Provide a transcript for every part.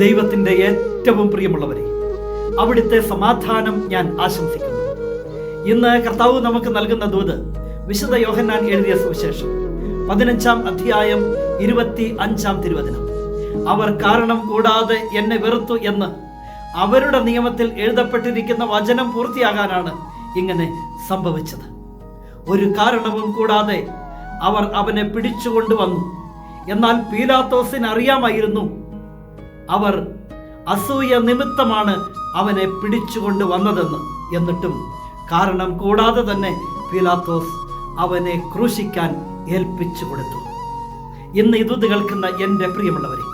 ദൈവത്തിന്റെ ഏറ്റവും പ്രിയമുള്ളവരെ അവിടുത്തെ സമാധാനം ഞാൻ ആശംസിക്കുന്നു. ഇന്ന് കർത്താവ് നമുക്ക് നൽകുന്ന ദൂത് വിശുദ്ധ യോഹന്നാൻ എഴുതിയ സുവിശേഷം പതിനഞ്ചാം അധ്യായം ഇരുപത്തി അഞ്ചാം തിരുവചനം. അവർ കാരണം കൂടാതെ എന്നെ വെറുത്തു എന്ന് അവരുടെ നിയമത്തിൽ എഴുതപ്പെട്ടിരിക്കുന്ന വചനം പൂർത്തിയാകാനാണ് ഇങ്ങനെ സംഭവിച്ചത്. ഒരു കാരണവും കൂടാതെ അവർ അവനെ പിടിച്ചുകൊണ്ടുവന്നു. എന്നാൽ പീലാത്തോസിന് അറിയാമായിരുന്നു അവർ അസൂയ നിമിത്തമാണ് അവനെ പിടിച്ചുകൊണ്ട് വന്നതെന്ന് എന്നിട്ടും കാരണം കൂടാതെ തന്നെ പിലാത്തോസ് അവനെ ക്രൂശിക്കാൻ ഏൽപ്പിച്ചു കൊടുത്തു. ഇന്ന് ഇത് കേൾക്കുന്ന എന്റെ പ്രിയമുള്ളവരെ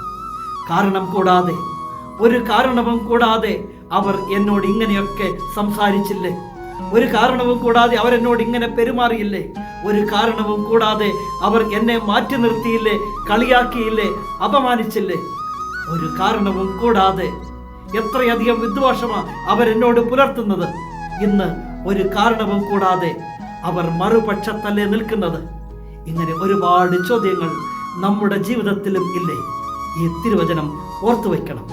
കാരണം കൂടാതെ ഒരു കാരണവും കൂടാതെ അവർ എന്നോട് ഇങ്ങനെയൊക്കെ സംസാരിച്ചില്ലേ? ഒരു കാരണവും കൂടാതെ അവരെന്നോട് ഇങ്ങനെ പെരുമാറിയില്ലേ? ഒരു കാരണവും കൂടാതെ അവർ എന്നെ മാറ്റി നിർത്തിയില്ലേ? കളിയാക്കിയില്ലേ? അപമാനിച്ചില്ലേ? ഒരു കാരണവും കൂടാതെ എത്രയധികം വിദ്വേഷമാ അവരെന്നോട് പുലർത്തുന്നത്. ഇന്ന് ഒരു കാരണവും കൂടാതെ അവർ മറുപക്ഷത്തല്ലേ നിൽക്കുന്നത്. ഇങ്ങനെ ഒരുപാട് ചോദ്യങ്ങൾ നമ്മുടെ ജീവിതത്തിലും ഇല്ലേ? ഈ തിരുവചനം ഓർത്തു വയ്ക്കണം.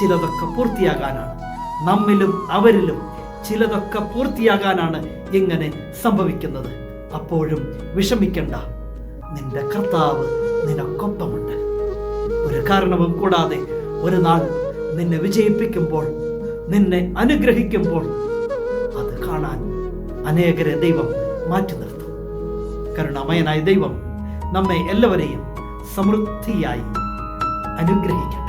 ചിലതൊക്കെ പൂർത്തിയാകാനാണ്. നമ്മിലും അവരിലും ചിലതൊക്കെ പൂർത്തിയാകാനാണ് ഇങ്ങനെ സംഭവിക്കുന്നത്. അപ്പോഴും വിഷമിക്കണ്ട. നിന്റെ കർത്താവ് നിനക്കൊപ്പമുണ്ട് ഒരു കാരണവും കൂടാതെ ഒരു നാൾ നിന്നെ വിജയിപ്പിക്കുമ്പോൾ നിന്നെ അനുഗ്രഹിക്കുമ്പോൾ അത് കാണാൻ അനേകരെ ദൈവം മാറ്റി നിർത്തും. കരുണാമയനായ ദൈവം നമ്മെ എല്ലാവരെയും സമൃദ്ധിയായി അനുഗ്രഹിക്കും